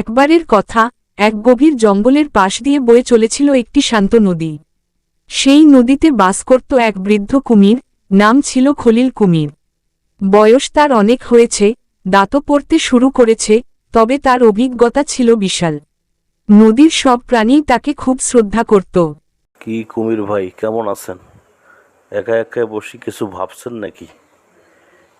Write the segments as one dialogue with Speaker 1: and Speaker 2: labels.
Speaker 1: একবারের কথা, এক গভীর জঙ্গলের পাশ দিয়ে বয়ে চলেছিল একটি শান্ত নদী। সেই নদীতে বাস করত এক বৃদ্ধ কুমির, নাম ছিল খলিল কুমির। বয়স তার অনেক হয়েছে, দাঁতও পড়তে শুরু করেছে, তবে তার অভিজ্ঞতা ছিল বিশাল। নদীর সব প্রাণী তাকে খুব শ্রদ্ধা করত।
Speaker 2: কি কুমির ভাই, কেমন আছেন? একা একা বসে কিছু ভাবছেন নাকি?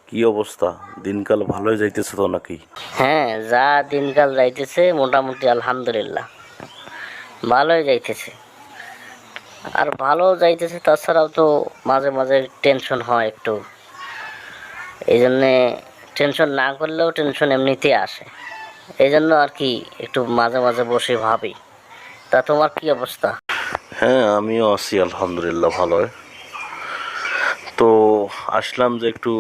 Speaker 2: কি অবস্থা? দিনকাল ভালোই যাইতেছে তো নাকি?
Speaker 3: হ্যাঁ যা দিনকাল যাইতেছে মোটামুটি আলহামদুলিল্লাহ। ভালোই যাইতেছে। আর ভালো যাইতেছে তাছাড়াও তো মাঝে মাঝে টেনশন হয় একটু। এই জন্যে টেনশন না করলেও টেনশন এমনিতেই আসে। এই জন্য আর কি একটু মাঝে মাঝে বসে ভাবি। তা তোমার কি অবস্থা?
Speaker 2: হ্যাঁ আমিও আছি আলহামদুলিল্লাহ ভালোই। তো আসলাম যে একটু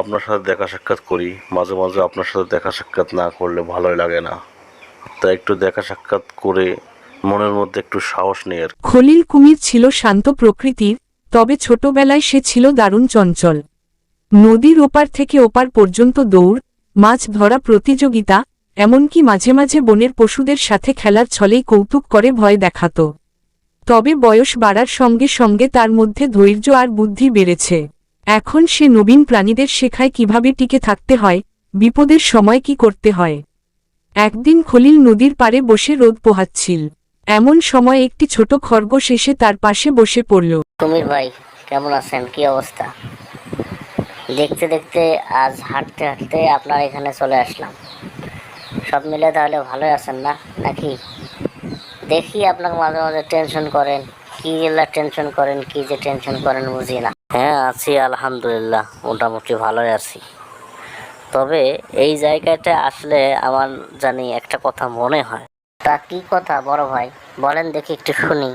Speaker 2: আপনার সাথে দেখা সাক্ষাৎ করি। মাঝে মাঝে আপনার সাথে দেখা সাক্ষাৎ না করলে ভালোই লাগে না। তাই একটু দেখা সাক্ষাৎ করে মনের মধ্যে একটু সাহস নিয়ে
Speaker 1: খলিল কুমির ছিল শান্ত প্রকৃতির, তবে ছোটবেলায় সে ছিল দারুণ চঞ্চল। নদীর ওপার থেকে ওপার পর্যন্ত দৌড়, মাছ ধরা প্রতিযোগিতা, এমনকি মাঝে মাঝে বনের পশুদের সাথে খেলার ছলেই কৌতুক করে ভয় দেখাত। তবে বয়স বাড়ার সঙ্গে সঙ্গে তার মধ্যে ধৈর্য আর বুদ্ধি বেড়েছে। এখন সে নবীন প্রাণীদের শেখায় কীভাবে টিকে থাকতে হয়, বিপদের সময় কি করতে হয়। একদিন খলিল নদীর পাড়ে বসে রোদ পোহাচ্ছিল। এমন সময় একটি ছোট খরগোশ এসে তার পাশে বসে পড়ল।
Speaker 3: কুমির ভাই, কেমন আছেন? কি অবস্থা? দেখতে দেখতে আজ হাঁটতে হাঁটতে আপনার এখানে চলে আসলাম। সব মিলে তাহলে ভালোই আছেন না, নাকি? দেখি আপনাকে মাঝে মাঝে টেনশন করেন। কি এলা টেনশন করেন, কি যে টেনশন করেন বুঝি না। হ্যাঁ আছি আলহামদুলিল্লাহ, মোটামুটি ভালোই আছি। তবে এই জায়গাটা আসলে আমার জানি একটা কথা মনে হয়। তা কি কথা, বড় ভাই? বলেন দেখি একটু শুনি।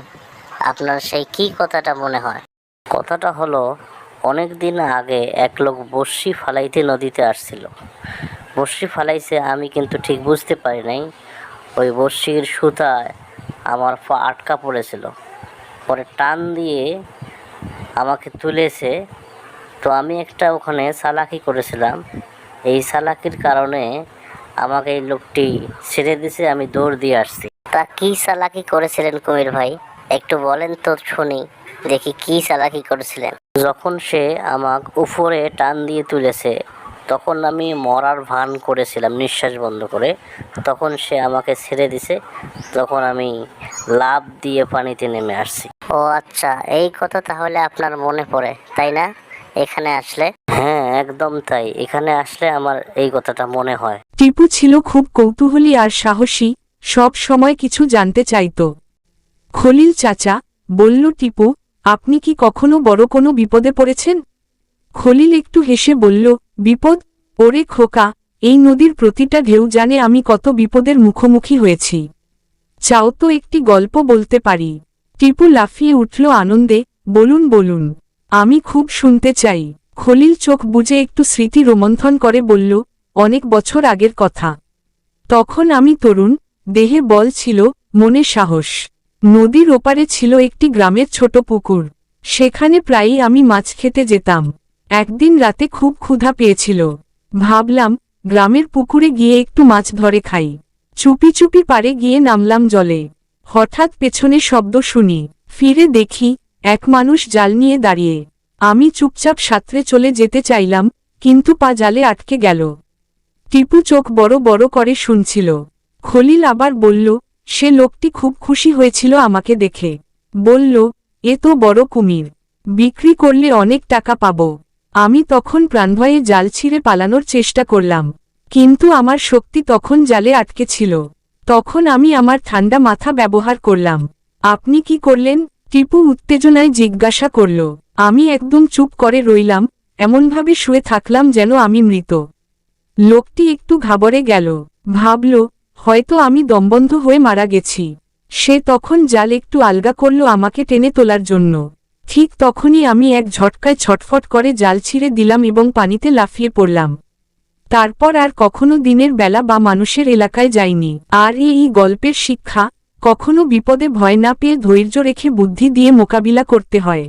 Speaker 3: আপনার সেই কি কথাটা মনে হয়? কথাটা হলো অনেক দিন আগে এক লোক বর্ষি ফালাইতে নদীতে আসছিল। বর্ষি ফালাইছে, আমি কিন্তু ঠিক বুঝতে পারি নাই। ওই বর্ষির সুতায় আমার পা আটকা পড়েছিল। পরে টান দিয়ে আমাকে তুলেছে। তো আমি একটা ওখানে চালাকি করেছিলাম। এই চালাকির কারণে আমাকে এই লোকটি ছেড়ে দিছে আমি দৌড় দিয়ে আসছি। তা কি সালাকি করেছিলেন কুমির ভাই? একটু বলেন তো শুনি, দেখি কি চালাকি করেছিলেন। যখন সে আমাকে উপরে টান দিয়ে তুলেছে তখন আমি মরার ভান করেছিলাম নিঃশ্বাস বন্ধ করে। তখন সে আমাকে ছেড়ে দিছে। তখন আমি লাভ দিয়ে পানিতে নেমে আসছি। ও আচ্ছা এই কথা তাহলে আপনার মনে পড়ে তাই না? এখানে আসলে? হ্যাঁ একদম তাই। এখানে আসলে আমার এই কথাটা মনে হয়।
Speaker 1: টিপু ছিল খুব কৌতূহলী আর সাহসী সব সময় কিছু জানতে চাইত। খলিল চাচা বলল টিপু আপনি কি কখনো বড় কোনো বিপদে পড়েছেন? খলিল একটু হেসে বলল বিপদ ওরে খোকা, এই নদীর প্রতিটা ঢেউ জানে আমি কত বিপদের মুখোমুখি হয়েছি। চাও তো একটি গল্প বলতে পারি। টিপু লাফিয়ে উঠল আনন্দে, বলুন বলুন। আমি খুব শুনতে চাই। খলিল চোখ বুজে একটু স্মৃতি রোমন্থন করে বলল, অনেক বছর আগের কথা। তখন আমি তরুণ, দেহে বল ছিল, মনে সাহস। নদীর ওপারে ছিল একটি গ্রামের ছোট পুকুর। সেখানে প্রায়ই আমি মাছ খেতে যেতাম। একদিন রাতে খুব ক্ষুধা পেয়েছিল। ভাবলাম, গ্রামের পুকুরে গিয়ে একটু মাছ ধরে খাই। চুপি চুপি পারে গিয়ে নামলাম জলে। হঠাৎ পেছনে শব্দ শুনি। ফিরে দেখি, এক মানুষ জাল নিয়ে দাঁড়িয়ে। আমি চুপচাপ সাঁতরে চলে যেতে চাইলাম, কিন্তু পা জালে আটকে গেল। টিপু চোখ বড় বড় করে শুনছিল। খলিল আবার বলল, সে লোকটি খুব খুশি হয়েছিল আমাকে দেখে। বলল, এ তো বড় কুমির। বিক্রি করলে অনেক টাকা পাব। আমি তখন প্রাণভয়ে জাল ছিঁড়ে পালানোর চেষ্টা করলাম, কিন্তু আমার শক্তি তখন জালে আটকে ছিল। তখন আমি আমার ঠান্ডা মাথা ব্যবহার করলাম। আপনি কি করলেন? টিপু উত্তেজনায় জিজ্ঞাসা করল। আমি একদম চুপ করে রইলাম, এমনভাবে শুয়ে থাকলাম যেন আমি মৃত। লোকটি একটু ঘাবড়ে গেল। ভাবল, হয়তো আমি দমবন্ধ হয়ে মারা গেছি। সে তখন জাল একটু আলগা করল আমাকে টেনে তোলার জন্য। ঠিক তখনই আমি এক ঝটকায় ছটফট করে জাল ছিঁড়ে দিলাম এবং পানিতে লাফিয়ে পড়লাম। তারপর আর কখনো দিনের বেলা বা মানুষের এলাকায় যাইনি। আর এই গল্পের শিক্ষা, কখনো বিপদে ভয় না পেয়ে ধৈর্য রেখে বুদ্ধি দিয়ে মোকাবিলা করতে হয়।